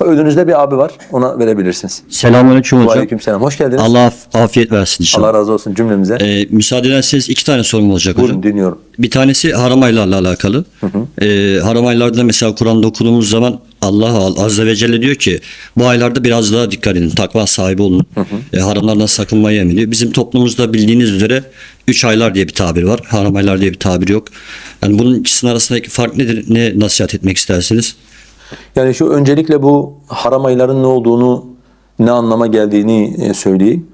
Önünüzde bir abi var. Ona verebilirsiniz. Selamünaleyküm hocam. Aleykümselam. Hoş geldiniz. Allah af- afiyet versin inşallah. Allah razı olsun cümlemize. Ee, müsaade ederseniz iki tane sorum olacak hocam. Buyurun dinliyorum. Bir tanesi haram aylarla alakalı. Ee, haram aylarda mesela Kur'an'da okuduğumuz zaman Allah Azze ve Celle diyor ki bu aylarda biraz daha dikkat edin. Takva sahibi olun. Ee, haramlardan sakınmayı emrediyor. Bizim toplumumuzda bildiğiniz üzere üç aylar diye bir tabir var. Haram aylar diye bir tabir yok. Yani bunun ikisinin arasındaki fark nedir? Ne nasihat etmek istersiniz? Yani şu öncelikle bu haram ayların ne olduğunu, ne anlama geldiğini e, söyleyeyim.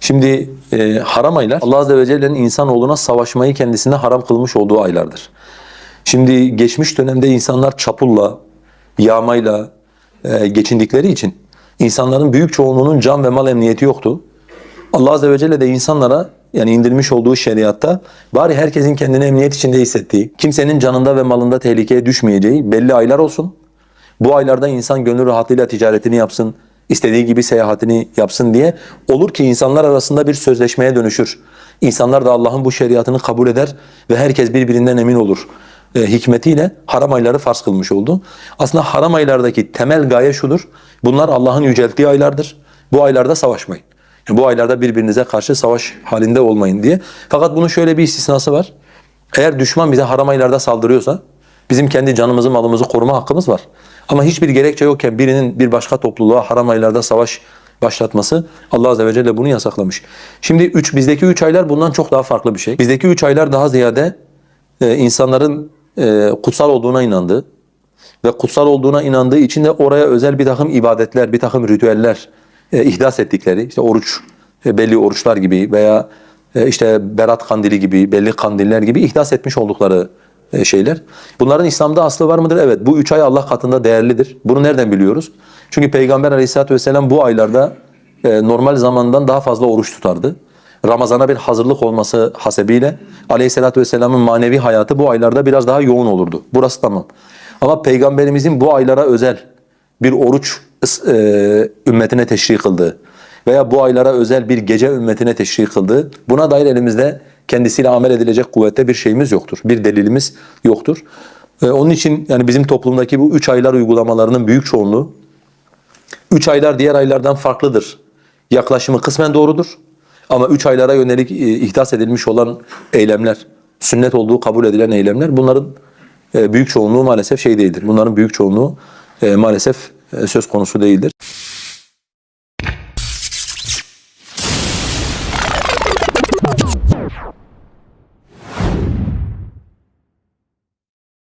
Şimdi e, haram aylar Allah Azze ve Celle'nin insanoğluna savaşmayı kendisine haram kılmış olduğu aylardır. Şimdi geçmiş dönemde insanlar çapulla, yağmayla e, geçindikleri için insanların büyük çoğunluğunun can ve mal emniyeti yoktu. Allah Azze ve Celle de insanlara yani indirmiş olduğu şeriatta bari herkesin kendini emniyet içinde hissettiği, kimsenin canında ve malında tehlikeye düşmeyeceği belli aylar olsun. Bu aylarda insan gönül rahatlığıyla ticaretini yapsın, istediği gibi seyahatini yapsın diye olur ki insanlar arasında bir sözleşmeye dönüşür. İnsanlar da Allah'ın bu şeriatını kabul eder ve herkes birbirinden emin olur. E, hikmetiyle haram ayları farz kılmış oldu. Aslında haram aylardaki temel gaye şudur. Bunlar Allah'ın yücelttiği aylardır. Bu aylarda savaşmayın. Bu aylarda birbirinize karşı savaş halinde olmayın diye. Fakat bunun şöyle bir istisnası var. Eğer düşman bize haram aylarda saldırıyorsa bizim kendi canımızı malımızı koruma hakkımız var. Ama hiçbir gerekçe yokken birinin bir başka topluluğa haram aylarda savaş başlatması Allah Azze ve Celle bunu yasaklamış. Şimdi üç, bizdeki üç aylar bundan çok daha farklı bir şey. Bizdeki üç aylar daha ziyade e, insanların e, kutsal olduğuna inandığı ve kutsal olduğuna inandığı için de oraya özel bir takım ibadetler, bir takım ritüeller e, ihdas ettikleri, işte oruç, e, belli oruçlar gibi veya e, işte Berat kandili gibi, belli kandiller gibi ihdas etmiş oldukları şeyler. Bunların İslam'da aslı var mıdır? Evet. Bu üç ay Allah katında değerlidir. Bunu nereden biliyoruz? Çünkü Peygamber aleyhissalatü vesselam bu aylarda e, normal zamandan daha fazla oruç tutardı. Ramazana bir hazırlık olması hasebiyle aleyhissalatü vesselamın manevi hayatı bu aylarda biraz daha yoğun olurdu. Burası tamam. Ama Peygamberimizin bu aylara özel bir oruç e, ümmetine teşrik kıldığı veya bu aylara özel bir gece ümmetine teşrik kıldığı buna dair elimizde kendisiyle amel edilecek kuvvette bir şeyimiz yoktur. Bir delilimiz yoktur. E, onun için yani bizim toplumdaki bu üç aylar uygulamalarının büyük çoğunluğu üç aylar diğer aylardan farklıdır. Yaklaşımı kısmen doğrudur. Ama üç aylara yönelik e, ihdas edilmiş olan eylemler, sünnet olduğu kabul edilen eylemler bunların e, büyük çoğunluğu maalesef şey değildir. Bunların büyük çoğunluğu e, maalesef söz konusu değildir.